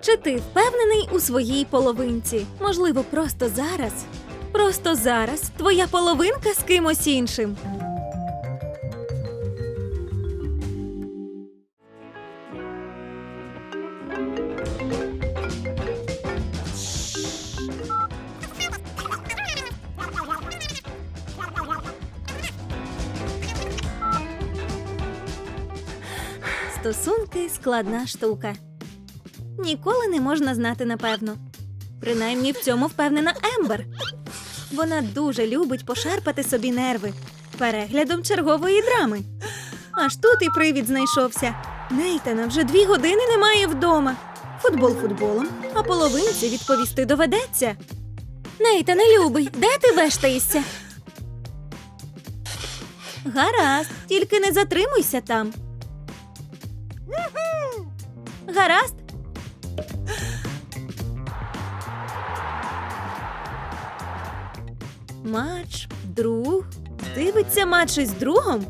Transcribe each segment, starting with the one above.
Чи ти впевнений у своїй половинці? Можливо, просто зараз? Просто зараз твоя половинка з кимось іншим. Стосунки складна штука. Ніколи не можна знати напевно. Принаймні в цьому впевнена Ембер. Вона дуже любить пошарпати собі нерви переглядом чергової драми. Аж тут і привід знайшовся. Нейтана вже дві години немає вдома. Футбол футболом, а половинці відповісти доведеться. Нейтане, любий, де ти вештаєшся? Гаразд, тільки не затримуйся там. Гаразд. Матч, друг. Дивиться матч із другом.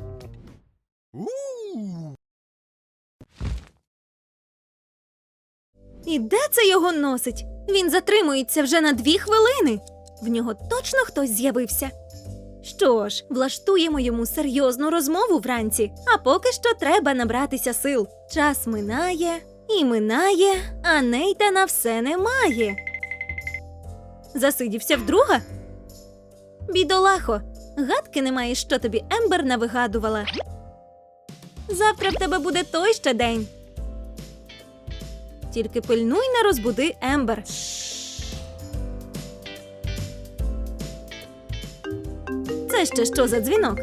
І де це його носить? Він затримується вже на дві хвилини. В нього точно хтось з'явився. Що ж, влаштуємо йому серйозну розмову вранці, а поки що треба набратися сил. Час минає і минає, а Нейтана все немає. Засидівся вдруга? Бідолахо, гадки немає, що тобі Ембер навигадувала. Завтра в тебе буде той ще день. Тільки пильнуй не розбуди Ембер. Це ще що за дзвінок?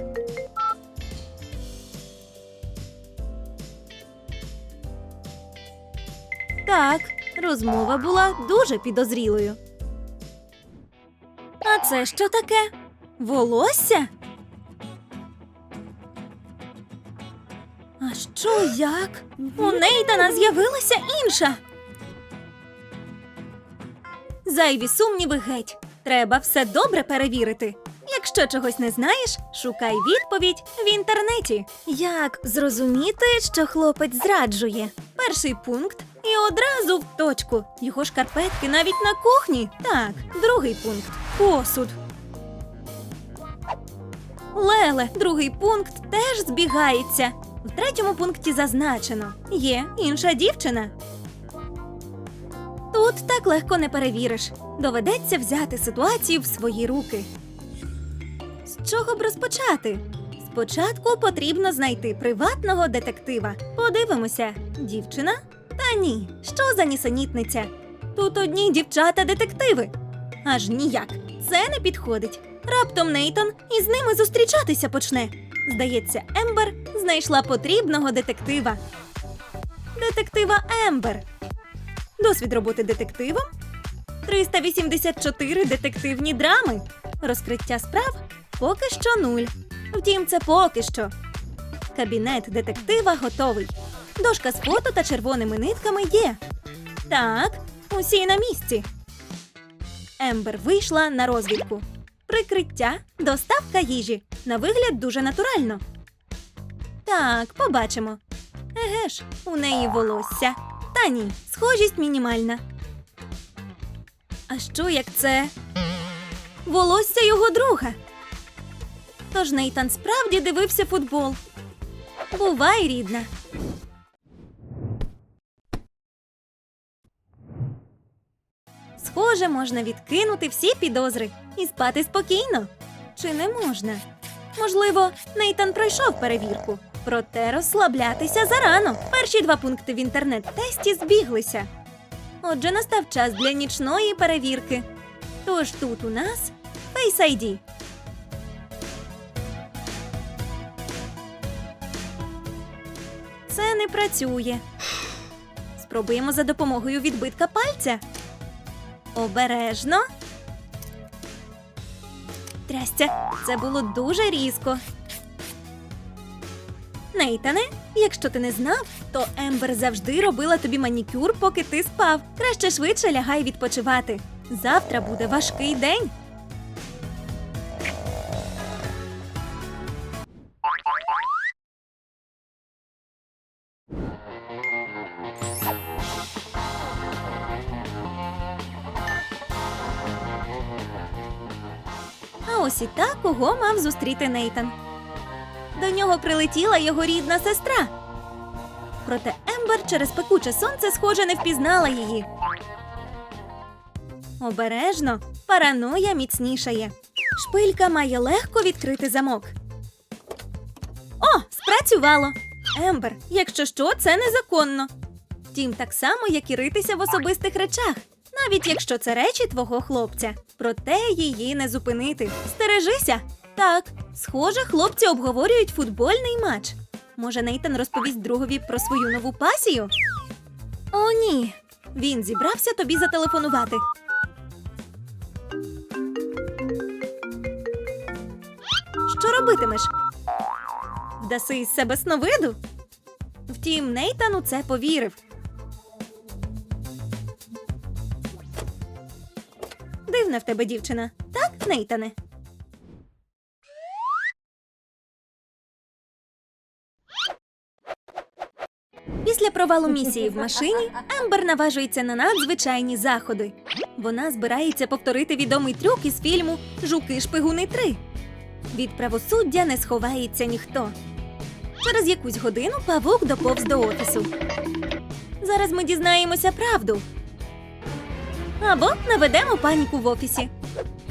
Так, розмова була дуже підозрілою. Це що таке? Волосся? А що як? У Нейтана з'явилася інша. Зайві сумніви геть. Треба все добре перевірити. Якщо чогось не знаєш, шукай відповідь в інтернеті. Як зрозуміти, що хлопець зраджує? Перший пункт і одразу в точку. Його шкарпетки навіть на кухні. Так, другий пункт посуд. Леле, другий пункт теж збігається. В третьому пункті зазначено: є інша дівчина. Тут так легко не перевіриш. Доведеться взяти ситуацію в свої руки. З чого б розпочати? Спочатку потрібно знайти приватного детектива. Подивимося, дівчина? Та ні, що за нісенітниця? Тут одні дівчата-детективи. Аж ніяк. Це не підходить. Раптом Нейтон із ними зустрічатися почне. Здається, Ембер знайшла потрібного детектива. Детектива Ембер. Досвід роботи детективом 384 детективні драми. Розкриття справ поки що нуль. Втім, це поки що. Кабінет детектива готовий. Дошка з фото та червоними нитками є. Так, усі на місці. Ембер вийшла на розвідку. Прикриття, доставка їжі. На вигляд дуже натурально. Так, побачимо. Еге ж, у неї волосся. Та ні, схожість мінімальна. А що як це? Волосся його друга. Тож Нейтан справді дивився футбол. Бувай, рідна. Схоже, можна відкинути всі підозри і спати спокійно. Чи не можна? Можливо, Нейтан пройшов перевірку, проте розслаблятися зарано. Перші два пункти в інтернет-тесті збіглися. Отже, настав час для нічної перевірки. Тож тут у нас Face ID. Це не працює. Спробуємо за допомогою відбитка пальця. Обережно. Трястя, це було дуже різко. Нейтане, якщо ти не знав, то Ембер завжди робила тобі манікюр, поки ти спав. Краще швидше лягай відпочивати. Завтра буде важкий день. Ось і кого мав зустріти Нейтан. До нього прилетіла його рідна сестра. Проте Ембер через пекуче сонце, схоже, не впізнала її. Обережно, параноя міцнішає. Шпилька має легко відкрити замок. О, спрацювало! Ембер, якщо що, це незаконно. Втім, так само, як і ритися в особистих речах, навіть якщо це речі твого хлопця. Проте її не зупинити. Стережися! Так, схоже, хлопці обговорюють футбольний матч. Може, Нейтан розповість другові про свою нову пасію? О, ні. Він зібрався тобі зателефонувати. Що робитимеш? Вдаси із себе сновиду? Втім, Нейтан у це повірив. Дивна в тебе дівчина, так, Нейтане? Після провалу місії в машині Ембер наважується на надзвичайні заходи. Вона збирається повторити відомий трюк із фільму Жуки шпигуни 3. Від правосуддя не сховається ніхто. Через якусь годину павук доповз до офісу. Зараз ми дізнаємося правду. Або наведемо паніку в офісі.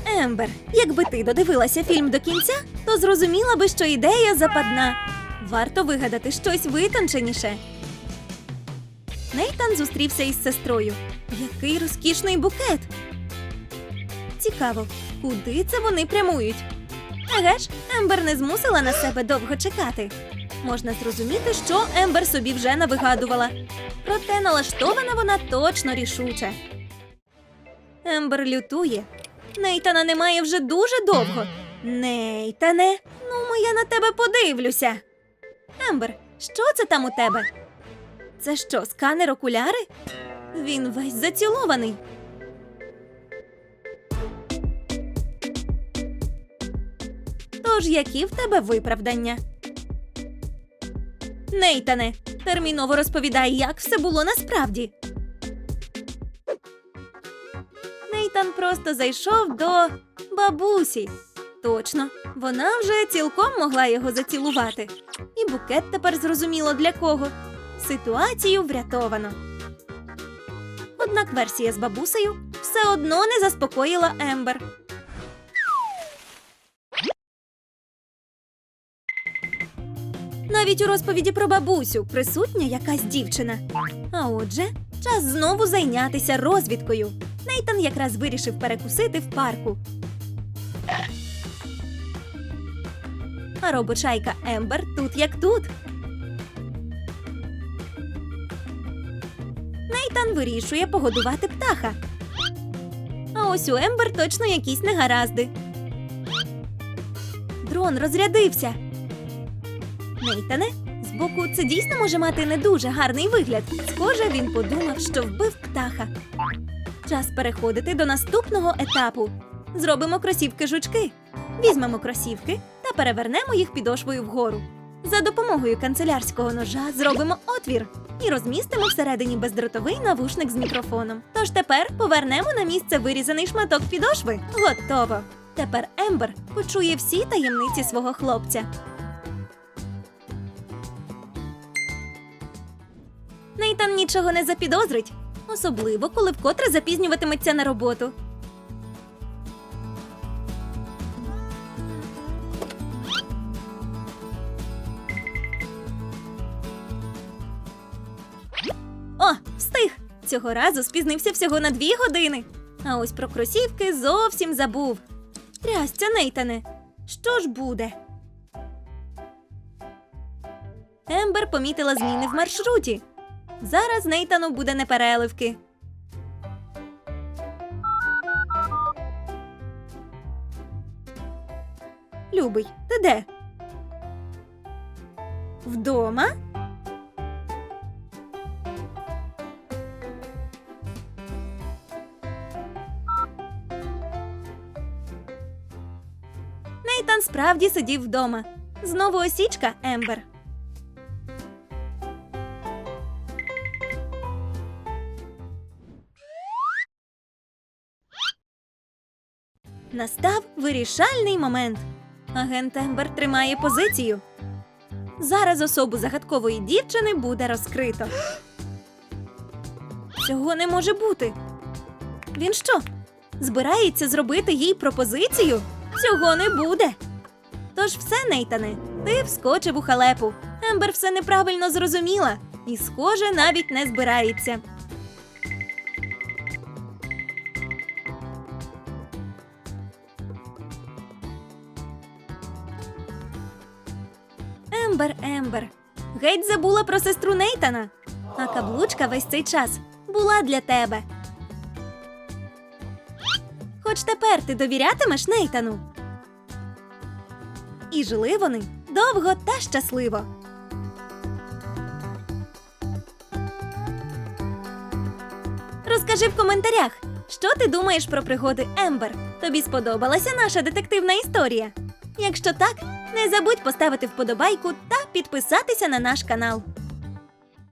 Ембер, якби ти додивилася фільм до кінця, то зрозуміла би, що ідея западна. Варто вигадати щось витонченіше. Нейтан зустрівся із сестрою. Який розкішний букет. Цікаво, куди це вони прямують? Еге ж, Ембер не змусила на себе довго чекати. Можна зрозуміти, що Ембер собі вже навигадувала. Проте налаштована вона точно рішуче. Ембер лютує. Нейтана немає вже дуже довго. Нейтане, ну я на тебе подивлюся. Ембер, що це там у тебе? Це що, сканер окуляри? Він весь зацілований. Тож які в тебе виправдання? Нейтане, терміново розповідай, як все було насправді. Нейтан просто зайшов до бабусі. Точно, вона вже цілком могла його зацілувати. І букет тепер зрозуміло для кого. Ситуацію врятовано. Однак версія з бабусею все одно не заспокоїла Ембер. Навіть у розповіді про бабусю присутня якась дівчина. А отже, час знову зайнятися розвідкою. Нейтан якраз вирішив перекусити в парку. А робочайка Ембер тут як тут. Нейтан вирішує погодувати птаха. А ось у Ембер точно якісь негаразди. Дрон розрядився. Нейтане, збоку це дійсно може мати не дуже гарний вигляд. Схоже, він подумав, що вбив птаха. Час переходити до наступного етапу. Зробимо кросівки жучки. Візьмемо кросівки та перевернемо їх підошвою вгору. За допомогою канцелярського ножа зробимо отвір і розмістимо всередині бездротовий навушник з мікрофоном. Тож тепер повернемо на місце вирізаний шматок підошви. Готово. Тепер Ембер почує всі таємниці свого хлопця. Нейтан нічого не запідозрить, особливо коли вкотре запізнюватиметься на роботу. О, встиг! Цього разу спізнився всього на дві години. А ось про кросівки зовсім забув. Трясця, Нейтане, що ж буде? Ембер помітила зміни в маршруті. Зараз Нейтану буде непереливки. Любий, ти де? Вдома? Нейтан справді сидів вдома. Знову осічка, Ембер. Настав вирішальний момент. Агент Ембер тримає позицію. Зараз особу загадкової дівчини буде розкрито. Цього не може бути. Він що? Збирається зробити їй пропозицію? Цього не буде. Тож все, Нейтане, ти вскочив у халепу. Ембер все неправильно зрозуміла і, схоже, навіть не збирається. Ембер, Ембер. Геть забула про сестру Нейтана. А каблучка весь цей час була для тебе. Хоч тепер ти довірятимеш Нейтану. І жили вони довго та щасливо. Розкажи в коментарях, що ти думаєш про пригоди Ембер. Тобі сподобалася наша детективна історія? Якщо так, не забудь поставити вподобайку підписатися на наш канал.